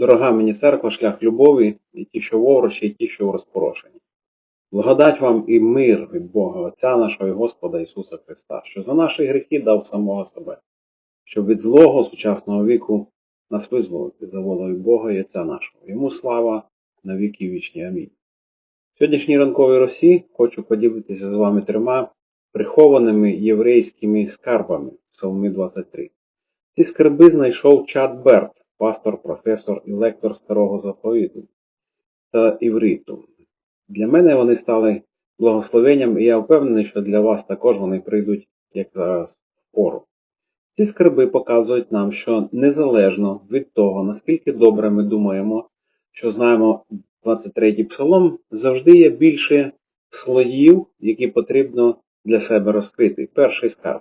Дорога мені церква, шлях любові, і ті, що в і ті, що в розпорошенні. Благодать вам і мир від Бога Отця нашого і Господа Ісуса Христа, що за наші гріхи дав самого себе, щоб від злого сучасного віку нас визволити за волею Бога і Отця нашого. Йому слава на віки вічні. Амінь. В сьогоднішній ранковій росі хочу поділитися з вами трьома прихованими єврейськими скарбами Псалми 23. Ці скарби знайшов Чад Берт, пастор, професор і лектор старого заповіту та івриту. Для мене вони стали благословенням, і я впевнений, що для вас також вони прийдуть як зараз пору. Ці скарби показують нам, що незалежно від того, наскільки добре ми думаємо, що знаємо 23-й псалом, завжди є більше слоїв, які потрібно для себе розкрити. Перший скарб.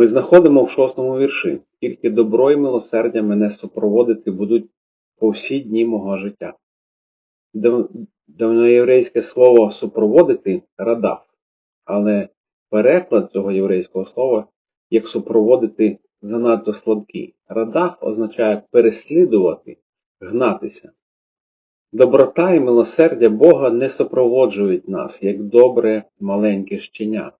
Ми знаходимо в шостому вірші, тільки добро і милосердя мене супроводити будуть по всі дні мого життя. Дав- Давноєврейське слово супроводити радав, але переклад цього єврейського слова як супроводити занадто слабкий. Радав означає переслідувати, гнатися. Доброта і милосердя Бога не супроводжують нас, як добре маленьке щеня,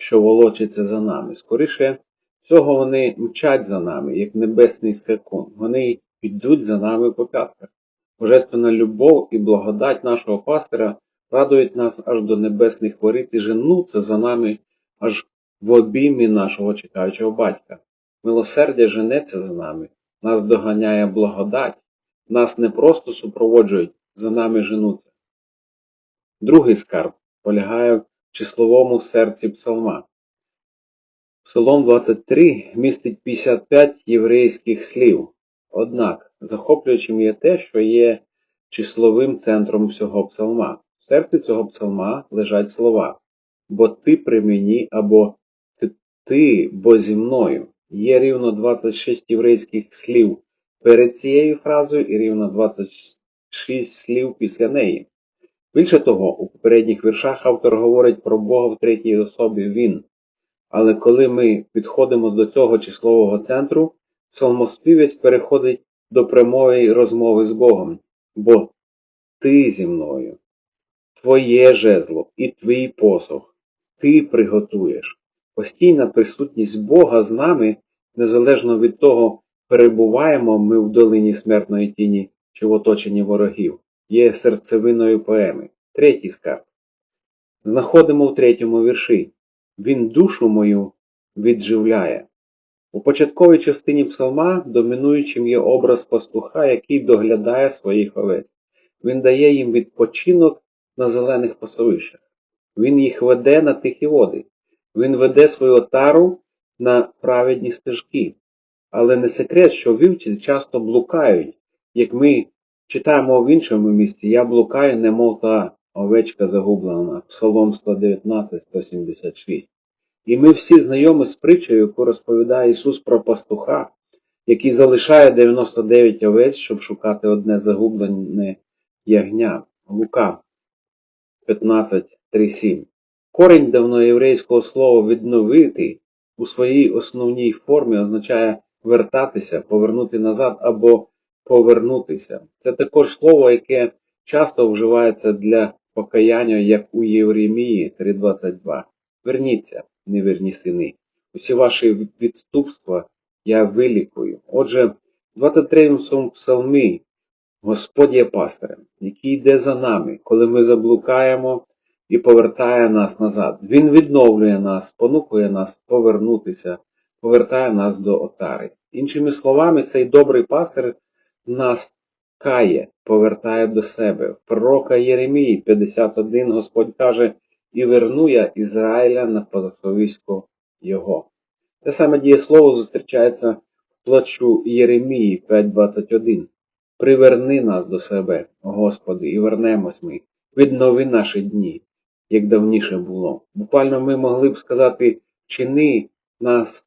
що волочиться за нами. Скоріше всього вони мчать за нами, як небесний скакун. Вони йдуть за нами по п'ятках. Божественна любов і благодать нашого пастира радують нас аж до небесних воріт і женуться за нами аж в обіймі нашого чекаючого батька. Милосердя женеться за нами, нас доганяє благодать, нас не просто супроводжують, за нами женуться. Другий скарб полягає в числовому серці псалма. Псалом 23 містить 55 єврейських слів. Однак, захоплюючим є те, що є числовим центром всього псалма. В серці цього псалма лежать слова бо ти при мені або ти, бо зі мною. Є рівно 26 єврейських слів перед цією фразою і рівно 26 слів після неї. Більше того, у попередніх віршах автор говорить про Бога в третій особі Він. Але коли ми підходимо до цього числового центру, псалмоспівець переходить до прямої розмови з Богом, бо ти зі мною, твоє жезло і твій посох, ти приготуєш. Постійна присутність Бога з нами, незалежно від того, перебуваємо ми в долині смертної тіні чи в оточенні ворогів, є серцевиною поеми. Третій скарб. Знаходимо в третьому вірші. Він душу мою відживляє. У початковій частині псалма домінуючим є образ пастуха, який доглядає своїх овець. Він дає їм відпочинок на зелених пасовищах. Він їх веде на тихі води. Він веде свою отару на праведні стежки. Але не секрет, що вівці часто блукають, як ми читаємо в іншому місці, я блукаю, немов та овечка загублена, Псалом 119-176. І ми всі знайомі з притчею, яку розповідає Ісус про пастуха, який залишає 99 овець, щоб шукати одне загублене ягня. Лука 15.3.7. Корінь давноєврейського слова відновити у своїй основній формі означає вертатися, повернути назад або повернутися. Це також слово, яке часто вживається для покаяння, як у Євремії 3.22. Верніться, невірні сини. Усі ваші відступства я вилікую. Отже, в 23-му псалмі Господь є пастирем, який йде за нами, коли ми заблукаємо і повертає нас назад. Він відновлює нас, спонукує нас повернутися, повертає нас до отари. Іншими словами, цей добрий пастир нас кає, повертає до себе. В пророка Єремії 51 Господь каже, і верну я Ізраїля на пасовисько його. Те саме дієслово зустрічається в плачу Єремії 5.21. Приверни нас до себе, Господи, і вернемось ми. Віднови наші дні, як давніше було. Буквально ми могли б сказати, чини нас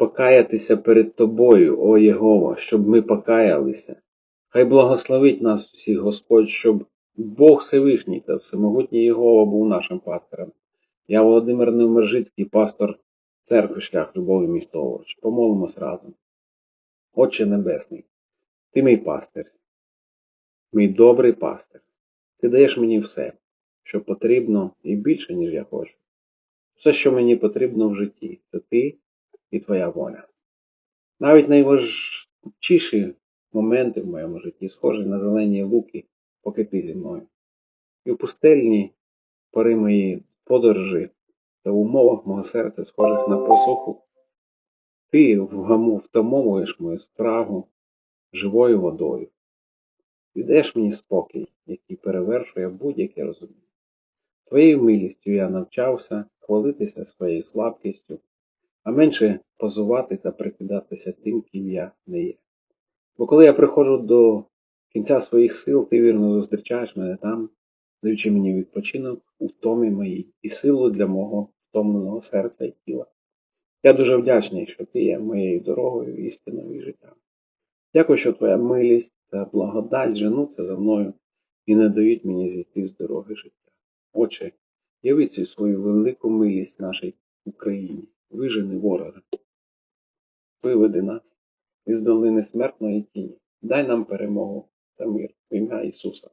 покаятися перед Тобою, о Єгова, щоб ми покаялися. Хай благословить нас всіх Господь, щоб Бог Всевишній та Всемогутній Єгова був нашим пастором. Я Володимир Невмержицький, пастор церкви Шлях Любові місто Овруч. Помолимось разом. Отче Небесний, Ти мій пастир, мій добрий пастир. Ти даєш мені все, що потрібно, і більше, ніж я хочу. Все, що мені потрібно в житті, це ти і твоя воля. Навіть найважчіші моменти в моєму житті схожі на зелені луки, поки ти зі мною. І в пустельні пори мої подорожі та в умовах мого серця, схожих на посуху, ти вгаму втамовуєш мою справу живою водою. І даєш мені спокій, який перевершує будь-яке розуміння. Твоєю милістю я навчався хвалитися своєю слабкістю, а менше позувати та прикидатися тим, ким я не є. Бо коли я приходжу до кінця своїх сил, ти вірно зустрічаєш мене там, даючи мені відпочинок у втомі моїй і силу для мого втомленого серця і тіла. Я дуже вдячний, що ти є моєю дорогою, істиною і життям. Дякую, що твоя милість та благодать женуться за мною і не дають мені зійти з дороги життя. Отче, яви цю свою велику милість нашій Україні, вижени ворога. Виведи нас із долини смертної тіні, дай нам перемогу та мир в ім'я Ісуса.